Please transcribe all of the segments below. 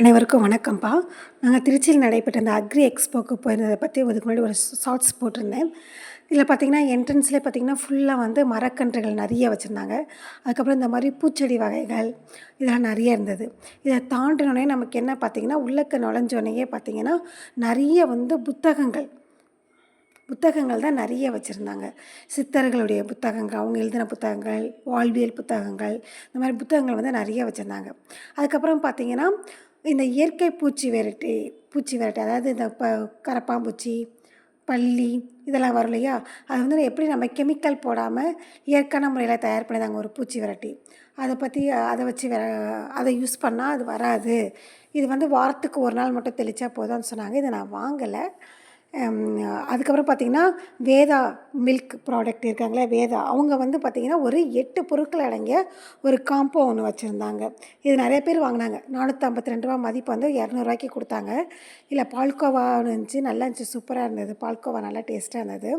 அனைவருக்கும் வணக்கம்ப்பா. நாங்கள் திருச்சியில் நடைபெற்ற இந்த அக்ரி எக்ஸ்போக்கு போயிருந்ததை பற்றி இதுக்கு முன்னாடி ஒரு ஷார்ட்ஸ் போட்டிருந்தேன். இதில் பார்த்தீங்கன்னா என்ட்ரன்ஸ்லேயே பார்த்தீங்கன்னா ஃபுல்லாக வந்து மரக்கன்றுகள் நிறைய வச்சுருந்தாங்க. அதுக்கப்புறம் இந்த மாதிரி பூச்செடி வகைகள் இதெல்லாம் நிறைய இருந்தது. இதை தாண்டினோடனே நமக்கு என்ன பார்த்திங்கன்னா உள்ளக்க நுழைஞ்சோடனேயே பார்த்தீங்கன்னா நிறைய வந்து புத்தகங்கள். புத்தகங்கள் தான் நிறைய வச்சுருந்தாங்க. சித்தர்களுடைய புத்தகங்கள் அவங்க எழுதின புத்தகங்கள் வாழ்வியல் புத்தகங்கள் இந்த மாதிரி புத்தகங்கள் வந்து நிறைய வச்சுருந்தாங்க. அதுக்கப்புறம் பார்த்திங்கன்னா இந்த இயற்கை பூச்சி விரட்டி பூச்சி விரட்டி அதாவது இந்த ப கரப்பான்பூச்சி பல்லி இதெல்லாம் வரும் இல்லையா? அது வந்து எப்படி நம்ம கெமிக்கல் போடாமல் இயற்கையான முறையில் தயார் பண்ணிதாங்க ஒரு பூச்சி விரட்டி. அதை பற்றி அதை வச்சு வர அதை யூஸ் பண்ணால் அது வராது. இது வந்து வாரத்துக்கு ஒரு நாள் மட்டும் தெளித்தா போதும்னு சொன்னாங்க. இதை நான் வாங்கலை. அதுக்கப்புறம் பார்த்திங்கன்னா வேதா மில்க் ப்ராடக்ட் இருக்காங்களே வேதா. அவங்க வந்து பார்த்திங்கன்னா ஒரு எட்டு பொருட்கள் அடங்கிய ஒரு காம்போ ஒன்று வச்சுருந்தாங்க. இது நிறைய பேர் வாங்கினாங்க. நானூற்றம்பத்தி ரெண்டு ரூபா மதிப்பு வந்து இரநூறுவாய்க்கு கொடுத்தாங்க. இல்லை பால்கோவா இருந்துச்சு நல்லா இருந்துச்சு சூப்பராக இருந்தது. பால்கோவா நல்லா டேஸ்ட்டாக இருந்தது.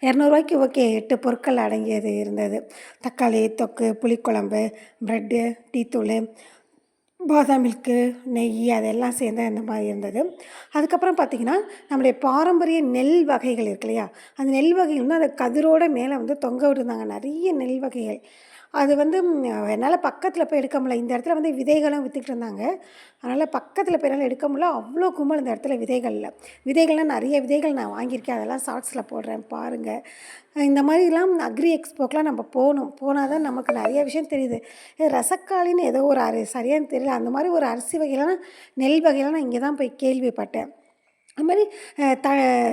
இரநூறுவாய்க்கு ஓகே எட்டு பொருட்கள் அடங்கியது இருந்தது. தக்காளி தொக்கு புளிக்குழம்பு ப்ரெட்டு டீத்தூள் பாதாம் மில்க்கு நெய் அதெல்லாம் சேர்ந்து அந்த மாதிரி இருந்தது. அதுக்கப்புறம் பார்த்திங்கன்னா நம்முடைய பாரம்பரிய நெல் வகைகள் இருக்கு இல்லையா? அந்த நெல் வகைகள் வந்து அந்த கதிரோட மேலே வந்து தொங்க விட்டுருந்தாங்க. நிறைய நெல் வகைகள். அது வந்து என்னால் பக்கத்தில் போய் எடுக்க முடியல. இந்த இடத்துல வந்து விதைகளும் விற்றுக்கிட்டு இருந்தாங்க. அதனால் பக்கத்தில் போய் என்னால் எடுக்க முடியல. அவ்வளோ கும்பல் இந்த இடத்துல விதைகளில். விதைகள்லாம் நிறைய விதைகள் நான் வாங்கியிருக்கேன். அதெல்லாம் ஷார்ட்ஸில் போடுறேன் பாருங்கள் இந்த மாதிரிலாம் அக்ரி எக்ஸ்போக்கெலாம் நம்ம போகணும். போனால் தான் நமக்கு நிறைய விஷயம் தெரியுது. ரசக்காளின்னு ஏதோ ஒரு அரி சரியானு தெரியல. அந்த மாதிரி ஒரு அரிசி வகையெல்லாம் நெல் வகையெல்லாம் நான் இங்கே தான் போய் கேள்விப்பட்டேன். அது மாதிரி த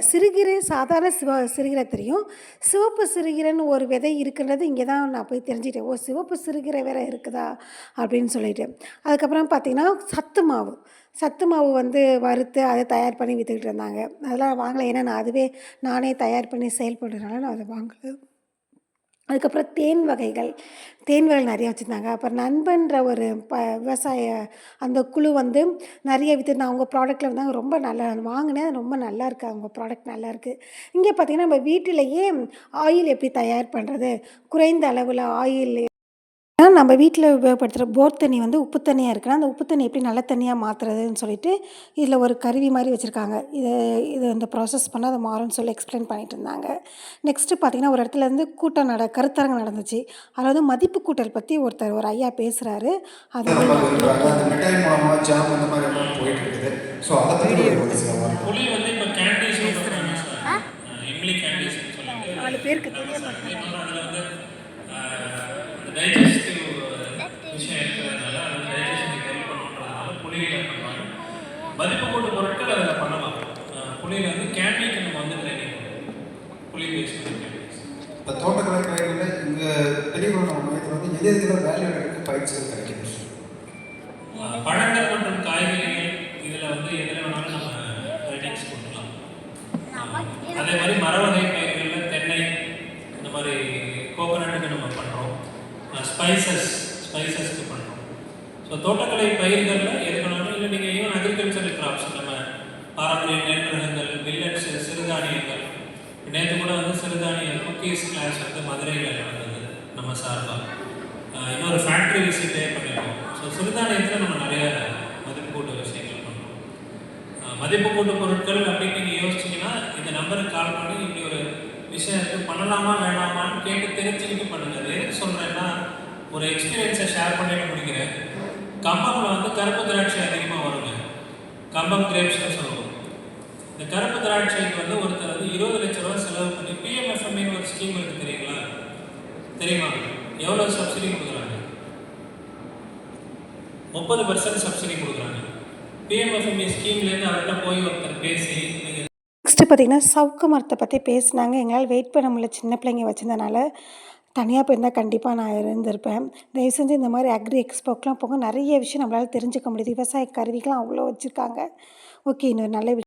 சிறுகீரை சாதாரண சிவ சிறுகீரை தெரியும். சிவப்பு சிறுகீரைன்னு ஒரு விதை இருக்குன்றது இங்கே தான் நான் போய் தெரிஞ்சுக்கிட்டேன் ஓ சிவப்பு சிறுகீரை வேறு இருக்குதா? அப்படின்னு சொல்லிட்டு. அதுக்கப்புறம் பார்த்திங்கன்னா சத்து மாவு. சத்து மாவு வந்து வறுத்து அதை தயார் பண்ணி விற்றுக்கிட்டு இருந்தாங்க. அதெல்லாம் வாங்கலை. ஏன்னா நான் அதுவே நானே தயார் பண்ணி செயல்படுறதுனால நான் அதை வாங்கலை. அதுக்கப்புறம் தேன் வகைகள். தேன் வகைகள் நிறைய வச்சுருந்தாங்க. அப்புறம் நண்பன்ற ஒரு ப விவசாய அந்த குழு வந்து நிறைய விற்றுருந்தாங்க அவங்க ப்ராடக்ட்டில் வந்து ரொம்ப நல்லா வாங்கினேன். ரொம்ப நல்லா இருக்குது அவங்க ப்ராடக்ட் நல்லா இருக்குது இங்கே பார்த்திங்கன்னா நம்ம வீட்டிலையே ஆயில் எப்படி தயார் பண்ணுறது குறைந்த அளவில் ஆயில் நம்ம வீட்டில் உபயோகப்படுத்துகிற போர் தண்ணி வந்து உப்பு தண்ணியாக இருக்குன்னா அந்த உப்பு தண்ணி எப்படி நல்ல தண்ணியாக மாற்றுறதுன்னு சொல்லிட்டு இதில் ஒரு கருவி மாதிரி வச்சுருக்காங்க. இது இது இந்த ப்ராசஸ் பண்ணால் அது மாறும்னு சொல்லி எக்ஸ்பிளைன் பண்ணிட்டு இருந்தாங்க. நெக்ஸ்ட்டு பார்த்திங்கன்னா ஒரு இடத்துல இருந்து கூட்டம் நட கருத்தரங்கம் நடந்துச்சு. அதில் வந்து மதிப்பு கூட்டல் பற்றி ஒருத்தர் ஒரு ஐயா பேசுகிறாரு அது மிட்டாய் மூலமாக ஜாம் இந்த மாதிரி எல்லாம் போயிட்டு இருக்குது ஸோ அதை பற்றி ஒரு ஒரு சில வார்த்தை. புளி வந்து இப்போ கேண்டீஸ் இம்லி கேண்டீஸ் சொல்லுங்க நாலு பேருக்கு தெரிய வந்து டைஜஸ்டிவ் விஷயம் இருக்கிறதுனால அது டைஜஷனுக்கு ஹெல்ப் பண்ணுறதுனால புளியில் பண்ணுவாங்க? மதிப்பு கூட்டு பொருட்கள் அதில் பண்ணலாம் புளியில் வந்து கேண்டிக்கு நம்ம வந்து ட்ரைனிங் புளி பேஸ் இந்த தோட்டக்கலை பயிர்களில் இங்கே பெரியவங்க மையத்தில் வந்து எது எதுல வேல்யூ எடுத்து பயிற்சிகள் கிடைக்குது? பழங்கள் மற்றும் காய்கறிகள் இதில் வந்து எதில் வேணாலும் நம்ம ட்ரைனிங்ஸ் கொடுக்கலாம். அதே மாதிரி மரவகை பயிர்களில் தென்னை இந்த மாதிரி கோகோனட்டுக்கு நம்ம பண்ணுறோம் ஸ்பைசஸ் ஸ்பைசஸ்க்கு பண்ணுறோம் ஸோ தோட்டக்கலை பயிர்களில் எது இல்லை நீங்கள் ஈவன் அக்ரிகல்ச்சரல் கிராப்ஸ் நம்ம பாரம்பரிய நெல்ரகங்கள் மில்லட்ஸு சிறுதானியங்கள். நேற்று கூட வந்து சிறுதானிய குக்கீஸ் கிளாஸ் வந்து மதுரையில் நடந்தது நம்ம சார்பாக இன்னொரு ஃபேக்ட்ரி விசிட்டே பண்ணியிருக்கோம் ஸோ சிறுதானியத்தில் நம்ம நிறைய மதிப்பு கூட்டு விஷயங்கள் பண்ணுறோம் மதிப்பு கூட்டு பொருட்கள் அப்படின்னு நீங்கள் யோசிச்சிங்கன்னா இந்த நம்பருக்கு கால் பண்ணி இப்படி ஒரு விஷயம் இருக்குது பண்ணலாமா வேணாமான்னு கேட்டு தெரிஞ்சுக்கிட்டு பண்ணுங்க. எதுக்கு சொல்கிறேன்னா ஒரு எக்ஸ்பீரியன்ஸை ஷேர் பண்ணிட்டு முடிக்கிறேன் கம்பமில் வந்து கருப்பு திராட்சை அதிகமாக வருங்க. கம்பம் கிரேப்ஸ்னு சொல்லுவோம். இந்த கருப்பு திராட்சைக்கு வந்து ஒருத்தர் வந்து இருபது லட்ச ரூபா செலவு பண்ணி பிஎம்எஃப்எம்இன்னு ஒரு ஸ்கீம் இருக்குது தெரியுங்களா? தெரியுமா? எவ்வளோ சப்சிடி கொடுக்குறாங்க? முப்பது பர்சன்ட் சப்சிடி கொடுக்குறாங்க. பிஎம்எஃப்எம்இ ஸ்கீம்லேருந்து அவர்கிட்ட போய் ஒருத்தர் பேசி நீங்கள் நெக்ஸ்ட்டு பார்த்திங்கன்னா சவுக்கு மரத்தை பற்றி பேசினாங்க. எங்களால் வெயிட் பண்ண முடியல. சின்ன பிள்ளைங்க வச்சுருந்தனால. தனியாக போயிருந்தால் கண்டிப்பாக நான் இருந்திருப்பேன். தயவு செஞ்சு இந்த மாதிரி அக்ரி எக்ஸ்போக்கெலாம் போக நிறைய விஷயம் நம்மளால் தெரிஞ்சுக்க முடியுது. விவசாய கருவிகள்லாம் அவ்வளோ வச்சுருக்காங்க. ஓகே இன்னொரு நல்ல விஷயம்